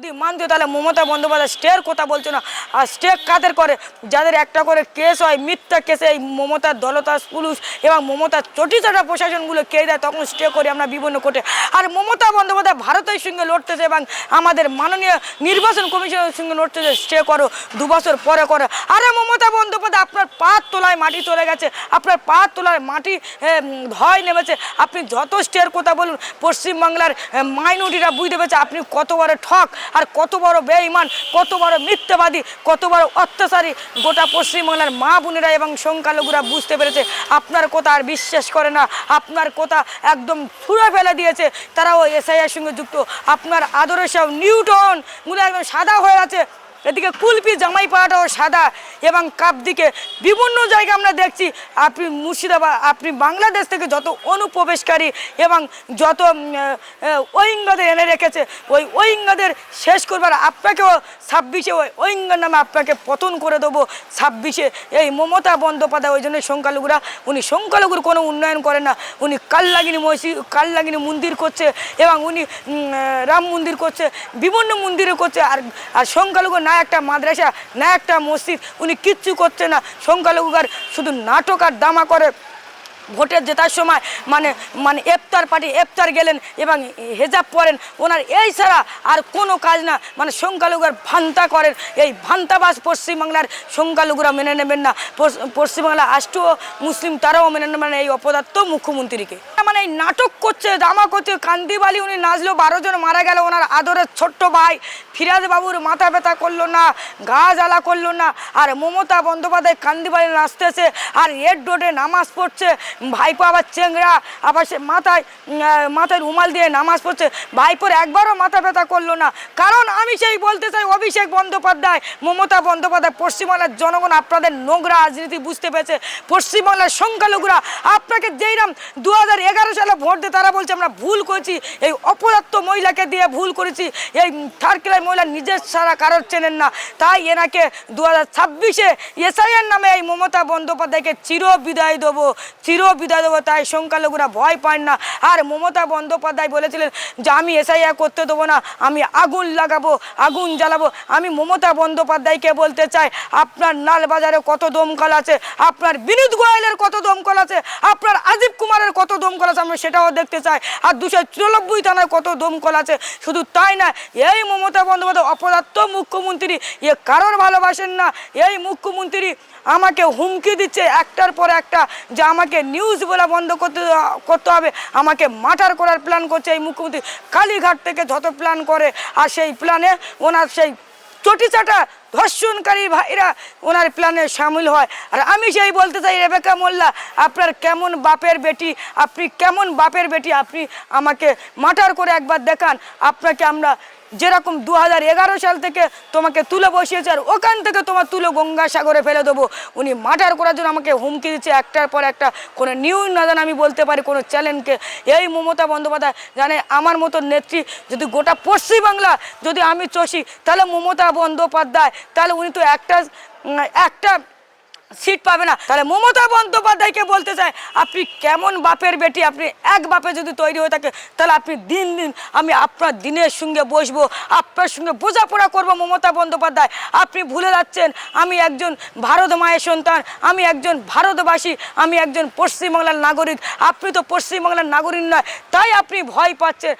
যদি মানতে তাহলে মমতা বন্দ্যোপাধ্যায় স্টের কথা বলছো না। আর স্টে কাদের করে? যাদের একটা করে কেস হয়, মিথ্যা কেসে এই মমতার দলতাস পুলিশ এবং মমতার চটিচাটা প্রশাসনগুলো কে দেয়, তখন স্টে করি আমরা বিভিন্ন কোর্টে আর মমতা বন্দ্যোপাধ্যায় ভারতের সঙ্গে লড়তেছে এবং আমাদের মাননীয় নির্বাচন কমিশনের সঙ্গে লড়তেছে স্টে করো, দু বছর পরে করো। আরে মমতা বন্দ্যোপাধ্যায়, আপনার পাত তোলায় মাটি চলে গেছে, আপনার পাত তোলায় মাটি ধয় নেমেছে। আপনি যত স্টের কথা বলুন, পশ্চিমবাংলার মাইনরিটিরা বুঝতে পেরেছে, আপনি কত ঠক। আর কত বড় বেঈমান, কত বড় মিথ্যাবাদী, কত বড় অত্যাচারী। গোটা পশ্চিমবাংলার মা বোনেরা এবং সংখ্যালঘুরা বুঝতে পেরেছে, আপনার কথা আর বিশ্বাস করে না। আপনার কথা একদম ছুঁড়ে ফেলে দিয়েছে। তারাও এসআইয়ের সঙ্গে যুক্ত। আপনার আদরের সব নিউটনগুলো একদম সাদা হয়ে আছে। এদিকে কুলপি জামাই পাড়াটাও সাদা। এবং কাপ দিকে বিভিন্ন জায়গায় আমরা দেখছি আপনি মুর্শিদাবাদ, আপনি বাংলাদেশ থেকে যত অনুপ্রবেশকারী এবং যত ওইঙ্গাদের এনে রেখেছে, ওই ওইঙ্গাদের শেষ করবার আপনাকেও ছাব্বিশে ওই ওইঙ্গার নামে আপনাকে পতন করে দেবো ছাব্বিশে। এই মমতা বন্দ্যোপাধ্যায়, ওই জন্য সংখ্যালঘুরা, উনি সংখ্যালঘুর কোনো উন্নয়ন করেন না। উনি কাল্লাগিনী মসজিদ কাল্লাগিনী মন্দির করছে এবং উনি রাম মন্দির করছে, বিভিন্ন মন্দিরে করছে। আর আর সংখ্যালঘু না একটা মাদ্রাসা, না একটা মসজিদ, উনি কিচ্ছু করছে না। সংখ্যালঘুকার শুধু নাটক আর দামা করে ভোটের জেতার সময় মানে মানে এফতার পার্টি, এফতার গেলেন এবং হেজাব পরেন। ওনার এই ছাড়া আর কোনো কাজ না। মানে সংখ্যালঘুর ভান্তা করেন। এই ভান্তাবাস পশ্চিমবাংলার সংখ্যালঘুরা মেনে নেবেন না। পশ্চ- পশ্চিমবাংলা আষ্ট মুসলিম তারাও মেনে নেবেন এই অপদার্থ মুখ্যমন্ত্রীকে। মানে এই নাটক করছে জামা করছে। কান্দিবালি উনি নাচলো, বারো জন মারা গেল, ওনার আদরের ছোট্ট ভাই। ফিরাজ বাবুর মাথা ব্যথা করল না, গা জ্বালা করল না, আর মমতা বন্দ্যোপাধ্যায় কান্দিবালি নাচতেছে, আর রেড রোডে নামাজ পড়ছে। ভাইপো আবার চেংড়া, আবার সে মাথায় মাথায় রুমাল দিয়ে নামাজ পড়ছে। ভাইপোর একবারও মাথা ব্যথা করল না। কারণ আমি সেই বলতে চাই, অভিষেক বন্দ্যোপাধ্যায়, মমতা বন্দ্যোপাধ্যায়, পশ্চিমবাংলার জনগণ আপনাদের নোংরা রাজনীতি বুঝতে পেরেছে। পশ্চিমবাংলার সংখ্যালঘুরা আপনাকে যেইরাম দু হাজার এগারো সালে ভোট দিয়ে তারা বলছে, আমরা ভুল করেছি। এই অপদার্থ মহিলাকে দিয়ে ভুল করেছি। এই থার্কেলাই মহিলা নিজের সারা কারোর চেনেন না। তাই এনাকে দু হাজার ছাব্বিশে এসআইয়ের নামে এই মমতা বন্দ্যোপাধ্যায়কে চির বিদায় দেবো। চির বিদায় দেবো, তাই সংখ্যালঘুরা ভয় পান না। আর মমতা বন্দ্যোপাধ্যায় বলেছিলেন যে, আমি এসআইআর করতে দেবো না। আমি আগুন লাগাবো, আগুন জ্বালাবো। আমি মমতা বন্দ্যোপাধ্যায়কে বলতে চাই, আপনার নালবাজারে কত দমকল আছে? আপনার বিনোদ গোয়েলের কত দমকল আছে? আপনার আজিব কুমারের কত দমকল আছে? আমরা সেটাও দেখতে চাই। আর দুশো চুরানব্বই থানায় কত দমকল আছে? শুধু তাই না এই মমতা বন্দ্যোপাধ্যায় অপদার্থ মুখ্যমন্ত্রী, এ কারোর ভালোবাসেন না। এই মুখ্যমন্ত্রী আমাকে হুমকি দিচ্ছে একটার পর একটা যে আমাকে নিউজ বলা বন্ধ করতে করতে হবে। আমাকে মার্টার করার প্ল্যান করছে এই মুখ্যমন্ত্রী। কালীঘাট থেকে যত প্ল্যান করে, আর সেই প্ল্যানে ওনার সেই চটিচাটা ধর্ষণকারী ভাইরা ওনার প্ল্যানে সামিল হয়। আর আমি সেই বলতে চাই, রেবেকা মোল্লা, আপনার কেমন বাপের বেটি? আপনি কেমন বাপের বেটি? আপনি আমাকে মাটার করে একবার দেখান। আপনাকে আমরা যেরকম দু হাজার এগারো সাল থেকে তোমাকে তুলে বসিয়েছে, আর ওখান থেকে তোমার তুলে গঙ্গাসাগরে ফেলে দেবো। উনি মার্টার করার জন্য আমাকে হুমকি দিচ্ছে একটার পর একটা। কোনো নিউজ না জানে আমি বলতে পারি, কোনো চ্যানেলকে। এই মমতা বন্দ্যোপাধ্যায় জানে আমার মতো নেত্রী যদি গোটা পশ্চিমবাংলা যদি আমি চষি, তাহলে মমতা বন্দ্যোপাধ্যায়, তাহলে উনি তো একটা একটা সিট পাবে না। তাহলে মমতা বন্দ্যোপাধ্যায়কে বলতে চাই, আপনি কেমন বাপের বেটি? আপনি এক বাপে যদি তৈরি হয়ে থাকে, তাহলে আপনি দিন দিন আমি আপনার দিনের সঙ্গে বসবো, আপনার সঙ্গে বোঝাপড়া করব মমতা বন্দ্যোপাধ্যায়। আপনি ভুলে যাচ্ছেন, আমি একজন ভারত মায়ের সন্তান, আমি একজন ভারতবাসী, আমি একজন পশ্চিমবাংলার নাগরিক। আপনি তো পশ্চিমবাংলার নাগরিক নয়, তাই আপনি ভয় পাচ্ছেন।